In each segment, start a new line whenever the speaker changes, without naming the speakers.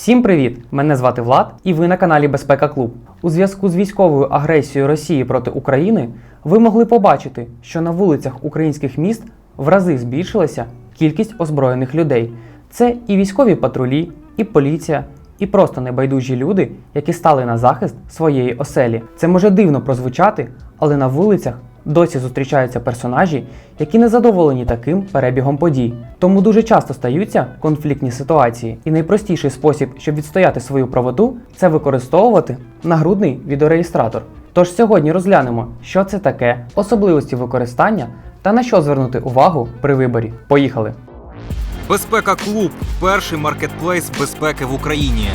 Всім привіт! Мене звати Влад, і ви на каналі Безпека Клуб. У зв'язку з військовою агресією Росії проти України ви могли побачити, що на вулицях українських міст в рази збільшилася кількість озброєних людей. Це і військові патрулі, і поліція, і просто небайдужі люди, які стали на захист своєї оселі. Це може дивно прозвучати, але на вулицях досі зустрічаються персонажі, які не задоволені таким перебігом подій. Тому дуже часто стаються конфліктні ситуації. І найпростіший спосіб, щоб відстояти свою правоту, це використовувати нагрудний відеореєстратор. Тож сьогодні розглянемо, що це таке, особливості використання та на що звернути увагу при виборі. Поїхали!
Безпека Клуб перший маркетплейс безпеки в Україні.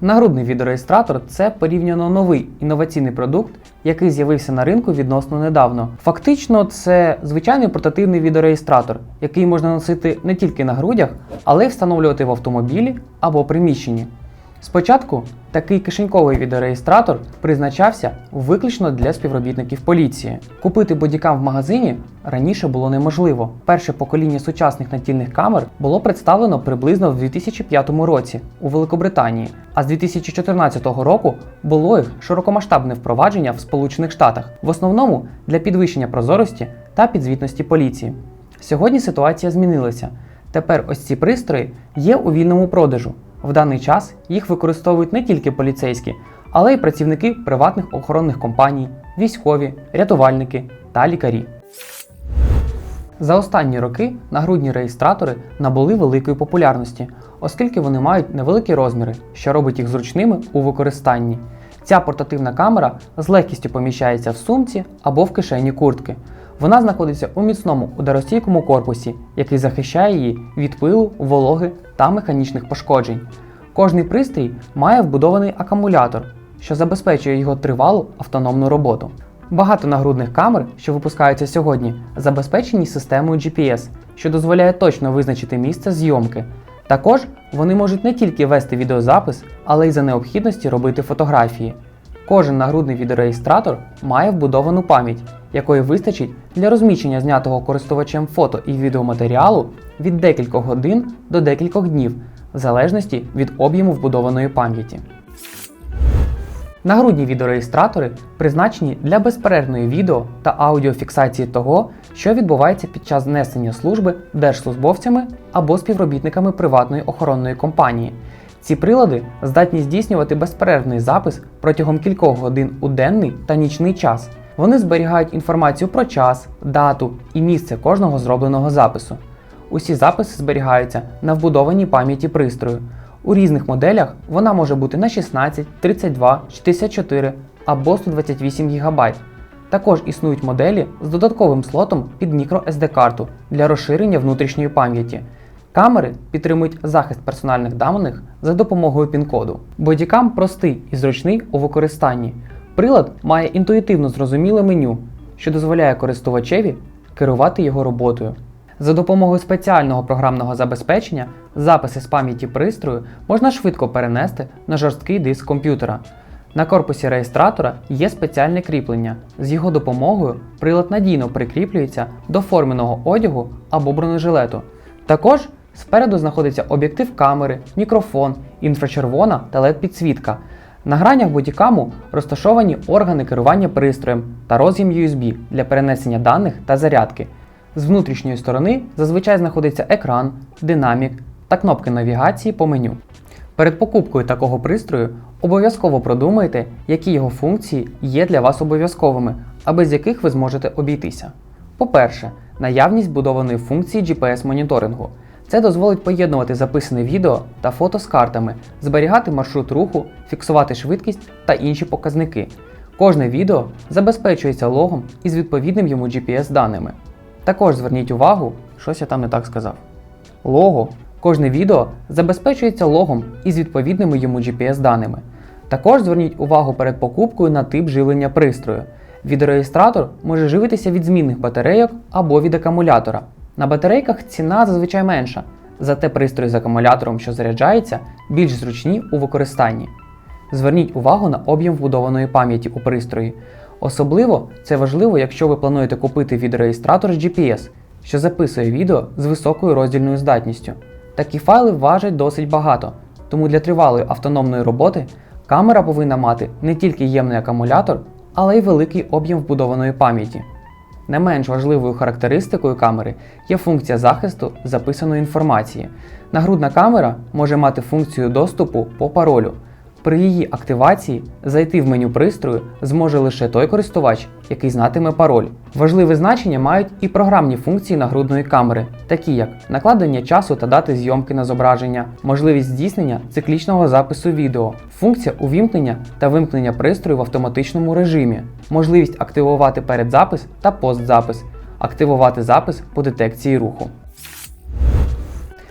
Нагрудний відеореєстратор це порівняно новий інноваційний продукт, який з'явився на ринку відносно недавно. Фактично, це звичайний портативний відеореєстратор, який можна носити не тільки на грудях, але й встановлювати в автомобілі або приміщенні. Спочатку такий кишеньковий відеореєстратор призначався виключно для співробітників поліції. Купити бодікам в магазині раніше було неможливо. Перше покоління сучасних натільних камер було представлено приблизно в 2005 році у Великобританії, а з 2014 року було їх широкомасштабне впровадження в Сполучених Штатах, в основному для підвищення прозорості та підзвітності поліції. Сьогодні ситуація змінилася. Тепер ось ці пристрої є у вільному продажу. В даний час їх використовують не тільки поліцейські, але й працівники приватних охоронних компаній, військові, рятувальники та лікарі. За останні роки нагрудні реєстратори набули великої популярності, оскільки вони мають невеликі розміри, що робить їх зручними у використанні. Ця портативна камера з легкістю поміщається в сумці або в кишені куртки. Вона знаходиться у міцному ударостійкому корпусі, який захищає її від пилу, вологи та механічних пошкоджень. Кожний пристрій має вбудований акумулятор, що забезпечує його тривалу автономну роботу. Багато нагрудних камер, що випускаються сьогодні, забезпечені системою GPS, що дозволяє точно визначити місце зйомки. Також вони можуть не тільки вести відеозапис, але й за необхідності робити фотографії. Кожен нагрудний відеореєстратор має вбудовану пам'ять, якої вистачить для розміщення знятого користувачем фото і відеоматеріалу від декількох годин до декількох днів, в залежності від об'єму вбудованої пам'яті. Нагрудні відеореєстратори призначені для безперервної відео та аудіофіксації того, що відбувається під час несення служби держслужбовцями або співробітниками приватної охоронної компанії. Ці прилади здатні здійснювати безперервний запис протягом кількох годин у денний та нічний час. Вони зберігають інформацію про час, дату і місце кожного зробленого запису. Усі записи зберігаються на вбудованій пам'яті пристрою. У різних моделях вона може бути на 16, 32, 64 або 128 ГБ. Також існують моделі з додатковим слотом під microSD карту для розширення внутрішньої пам'яті. Камери підтримують захист персональних даних за допомогою пін-коду. Бодікам простий і зручний у використанні. Прилад має інтуїтивно зрозуміле меню, що дозволяє користувачеві керувати його роботою. За допомогою спеціального програмного забезпечення записи з пам'яті пристрою можна швидко перенести на жорсткий диск комп'ютера. На корпусі реєстратора є спеціальне кріплення. З його допомогою прилад надійно прикріплюється до форменого одягу або бронежилету. Також спереду знаходиться об'єктив камери, мікрофон, інфрачервона та led підсвітка. На гранях бодікаму розташовані органи керування пристроєм та роз'єм USB для перенесення даних та зарядки. З внутрішньої сторони зазвичай знаходиться екран, динамік та кнопки навігації по меню. Перед покупкою такого пристрою обов'язково продумайте, які його функції є для вас обов'язковими, а без яких ви зможете обійтися. По-перше, наявність будованої функції GPS-моніторингу. Це дозволить поєднувати записане відео та фото з картами, зберігати маршрут руху, фіксувати швидкість та інші показники. Кожне відео забезпечується логом із відповідним йому GPS-даними. Також зверніть увагу, щось я там не так сказав. Лого. Кожне відео забезпечується логом із відповідними йому GPS-даними. Також зверніть увагу перед покупкою на тип живлення пристрою. Відеореєстратор може живитися від змінних батарейок або від акумулятора. На батарейках ціна зазвичай менша, зате пристрої з акумулятором, що заряджається, більш зручні у використанні. Зверніть увагу на об'єм вбудованої пам'яті у пристрої. Особливо це важливо, якщо ви плануєте купити відеореєстратор з GPS, що записує відео з високою роздільною здатністю. Такі файли важать досить багато, тому для тривалої автономної роботи камера повинна мати не тільки ємний акумулятор, але й великий об'єм вбудованої пам'яті. Не менш важливою характеристикою камери є функція захисту записаної інформації. Нагрудна камера може мати функцію доступу по паролю. При її активації зайти в меню пристрою зможе лише той користувач, який знатиме пароль. Важливе значення мають і програмні функції нагрудної камери, такі як накладення часу та дати зйомки на зображення, можливість здійснення циклічного запису відео, функція увімкнення та вимкнення пристрою в автоматичному режимі, можливість активувати передзапис та постзапис, активувати запис по детекції руху.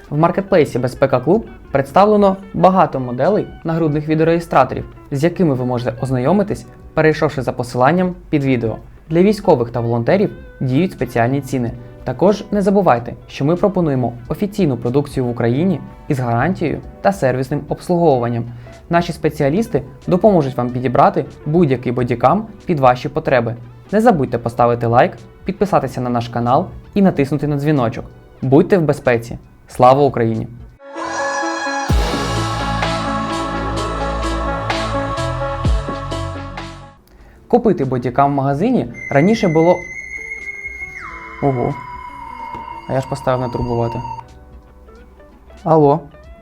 В маркетплейсі Безпека Клуб представлено багато моделей нагрудних відеореєстраторів, з якими ви можете ознайомитись, перейшовши за посиланням під відео. Для військових та волонтерів діють спеціальні ціни. Також не забувайте, що ми пропонуємо офіційну продукцію в Україні із гарантією та сервісним обслуговуванням. Наші спеціалісти допоможуть вам підібрати будь-який бодікам під ваші потреби. Не забудьте поставити лайк, підписатися на наш канал і натиснути на дзвіночок. Будьте в безпеці! Слава Україні! Купити бодікам в магазині раніше було. Ого. А я ж поставив не турбувати. Алло.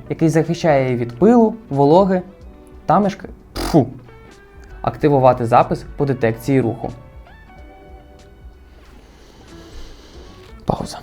Який захищає її від пилу, вологи та мешка. Фу. Активувати запис по детекції руху. Пауза.